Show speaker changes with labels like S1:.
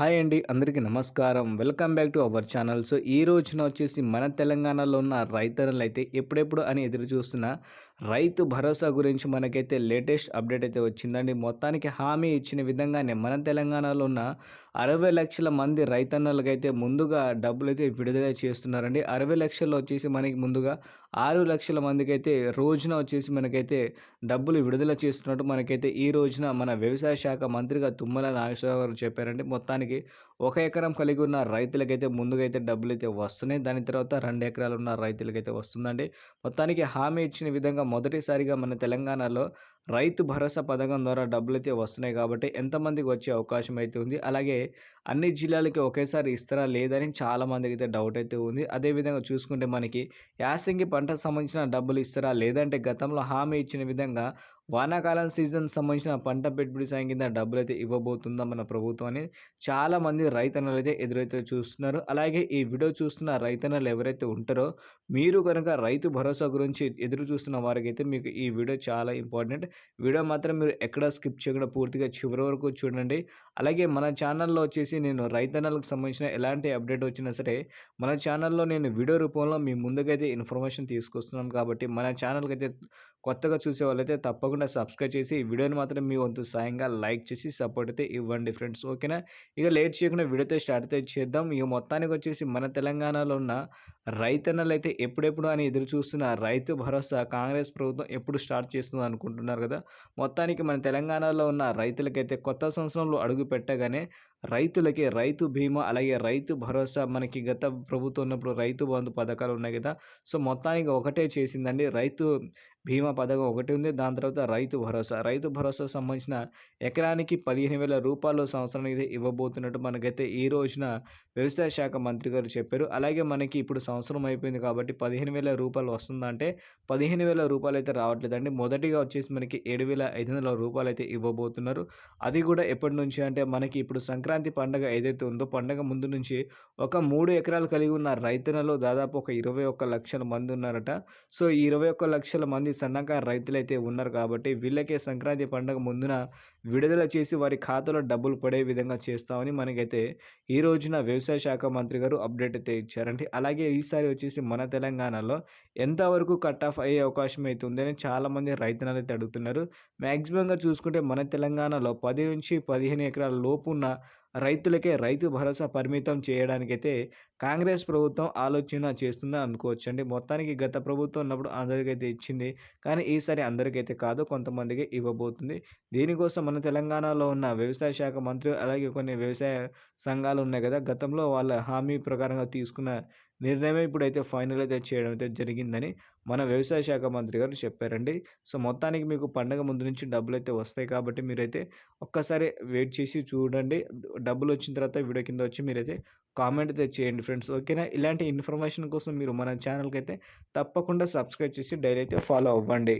S1: Hi అండి అందరికీ నమస్కారం. Welcome back to our channel. So ఈ రోజున వచ్చేసి మన తెలంగాణలో ఉన్న రైతన్నలు అయితే ఎప్పుడెప్పుడు అని ఎదురు చూస్తున్న రైతు భరోసా గురించి మనకైతే లేటెస్ట్ అప్డేట్ అయితే వచ్చిందండి. మొత్తానికి హామీ ఇచ్చిన విధంగానే మన తెలంగాణలో ఉన్న అరవై లక్షల మంది రైతన్నలకైతే ముందుగా డబ్బులు అయితే విడుదల చేస్తున్నారండి. అరవై లక్షల్లో వచ్చేసి మనకి ముందుగా ఆరు లక్షల మందికి అయితే రోజున వచ్చేసి మనకైతే డబ్బులు విడుదల చేస్తున్నట్టు మనకైతే ఈ రోజున మన వ్యవసాయ శాఖ మంత్రిగా తుమ్మల నాగేశ్వరరావు గారు చెప్పారండి. మొత్తానికి ఒక ఎకరం కలిగి ఉన్న రైతులకైతే ముందుగా అయితే డబ్బులు అయితే వస్తున్నాయి. దాని తర్వాత రెండు ఎకరాలు ఉన్న రైతులకైతే వస్తుందండి. మొత్తానికి హామీ ఇచ్చిన విధంగా మొదటిసారిగా మన తెలంగాణలో రైతు భరోసా పథకం ద్వారా డబ్బులు అయితే వస్తున్నాయి కాబట్టి ఎంతమందికి వచ్చే అవకాశం అయితే ఉంది. అలాగే అన్ని జిల్లాలకి ఒకేసారి ఇస్తారా లేదని చాలామందికి అయితే డౌట్ అయితే ఉంది. అదేవిధంగా చూసుకుంటే మనకి యాసంగి పంటకు సంబంధించిన డబ్బులు ఇస్తారా లేదంటే గతంలో హామీ ఇచ్చిన విధంగా వానాకాలం సీజన్ సంబంధించిన పంట పెట్టుబడి సాయం కింద డబ్బులు అయితే ఇవ్వబోతుందా మన ప్రభుత్వం అని చాలామంది రైతన్నలు అయితే ఎదురైతే చూస్తున్నారు. అలాగే ఈ వీడియో చూస్తున్న రైతన్నలు ఎవరైతే ఉంటారో మీరు కనుక రైతు భరోసా గురించి ఎదురు చూస్తున్న వారికైతే మీకు ఈ వీడియో చాలా ఇంపార్టెంట్. వీడియో మాత్రం మీరు ఎక్కడ స్కిప్ చేయకుండా పూర్తిగా చివరి వరకు చూడండి. అలాగే మన ఛానల్లో వచ్చేసి నేను రైతన్నలకు సంబంధించిన ఎలాంటి అప్డేట్ వచ్చినా సరే మన ఛానల్లో నేను వీడియో రూపంలో మీ ముందుకైతే ఇన్ఫర్మేషన్ తీసుకొస్తున్నాను కాబట్టి మన ఛానల్కి అయితే కొత్తగా చూసే వాళ్ళైతే తప్పకుండా సబ్స్క్రైబ్ చేసి ఈ వీడియోని మాత్రం మీ వంతు సాయంగా లైక్ చేసి సపోర్ట్ అయితే ఇవ్వండి ఫ్రెండ్స్ ఓకేనా? ఇక లేట్ చేయకుండా వీడియోతో స్టార్ట్ అయితే చేద్దాం. ఇక మొత్తానికి వచ్చేసి మన తెలంగాణలో ఉన్న రైతన్నలు అయితే ఎప్పుడెప్పుడు అని ఎదురు చూస్తున్న రైతు భరోసా కాంగ్రెస్ ప్రభుత్వం ఎప్పుడు స్టార్ట్ చేస్తుంది అనుకుంటున్నారు కదా? మొత్తానికి మన తెలంగాణలో ఉన్న రైతులకైతే కొత్త సంవత్సరంలో అడుగు పెట్టగానే రైతులకి రైతు బీమా అలాగే రైతు భరోసా మనకి గత ప్రభుత్వం ఉన్నప్పుడు రైతు బంధు పథకాలు ఉన్నాయి కదా. సో మొత్తానికి ఒకటే చేసిందండి. రైతు బీమా పథకం ఒకటి ఉంది. దాని తర్వాత రైతు భరోసా. రైతు భరోసా సంబంధించిన ఎకరానికి పదిహేను వేల రూపాయలు సంవత్సరానికి ఇవ్వబోతున్నట్టు మనకైతే ఈ రోజున వ్యవసాయ శాఖ మంత్రి గారు చెప్పారు. అలాగే మనకి ఇప్పుడు సంవత్సరం అయిపోయింది కాబట్టి పదిహేను వేల రూపాయలు వస్తుందంటే పదిహేను వేల రూపాయలు అయితే రావట్లేదండి. మొదటిగా వచ్చేసి మనకి ఏడు వేల ఐదు వందల రూపాయలు అయితే ఇవ్వబోతున్నారు. అది కూడా ఎప్పటి నుంచి అంటే మనకి ఇప్పుడు సంక్రాంతి సంక్రాంతి పండుగ ఏదైతే ఉందో పండుగ ముందు నుంచి ఒక మూడు ఎకరాలు కలిగి ఉన్న రైతులలో దాదాపు ఒక ఇరవై ఒక్క లక్షల మంది ఉన్నారట. సో ఈ ఇరవై ఒక్క లక్షల మంది సన్నకారు రైతులైతే ఉన్నారు కాబట్టి వీళ్ళకే సంక్రాంతి పండుగ ముందున విడుదల చేసి వారి ఖాతాలో డబ్బులు పడే విధంగా చేస్తామని మనకైతే ఈ రోజున వ్యవసాయ శాఖ మంత్రి గారు అప్డేట్ అయితే ఇచ్చారండి. అలాగే ఈసారి వచ్చేసి మన తెలంగాణలో ఎంతవరకు కట్ ఆఫ్ అయ్యే అవకాశం అయితే ఉందని చాలామంది రైతులు అయితే అడుగుతున్నారు. మ్యాక్సిమంగా చూసుకుంటే మన తెలంగాణలో పది నుంచి పదిహేను ఎకరాల లోపు ఉన్న రైతులకే రైతు భరోసా పరిమితం చేయడానికైతే కాంగ్రెస్ ప్రభుత్వం ఆలోచన చేస్తుందని అనుకోవచ్చండి. మొత్తానికి గత ప్రభుత్వం ఉన్నప్పుడు అందరికైతే ఇచ్చింది. కానీ ఈసారి అందరికైతే కాదు కొంతమందికి ఇవ్వబోతుంది. దీనికోసం మన తెలంగాణలో ఉన్న వ్యవసాయ శాఖ మంత్రి అలాగే కొన్ని వ్యవసాయ సంఘాలు ఉన్నాయి కదా గతంలో వాళ్ళ హామీ ప్రకారంగా తీసుకున్న నిర్ణయం ఇప్పుడైతే ఫైనల్ అయితే చేయడం అయితే జరిగిందని మన వ్యవసాయ శాఖ మంత్రి గారు చెప్పారండి. సో మొత్తానికి మీకు పండగ ముందు నుంచి డబ్బులు అయితే వస్తాయి కాబట్టి మీరైతే ఒక్కసారి వెయిట్ చేసి చూడండి. డబ్బులు వచ్చిన తర్వాత వీడియో కింద వచ్చి మీరైతే కామెంట్ అయితే చేయండి ఫ్రెండ్స్. ఓకేనా? ఇలాంటి ఇన్ఫర్మేషన్ కోసం మీరు మన ఛానల్కి అయితే తప్పకుండా సబ్స్క్రైబ్ చేసి డైలీ అయితే ఫాలో అవ్వండి.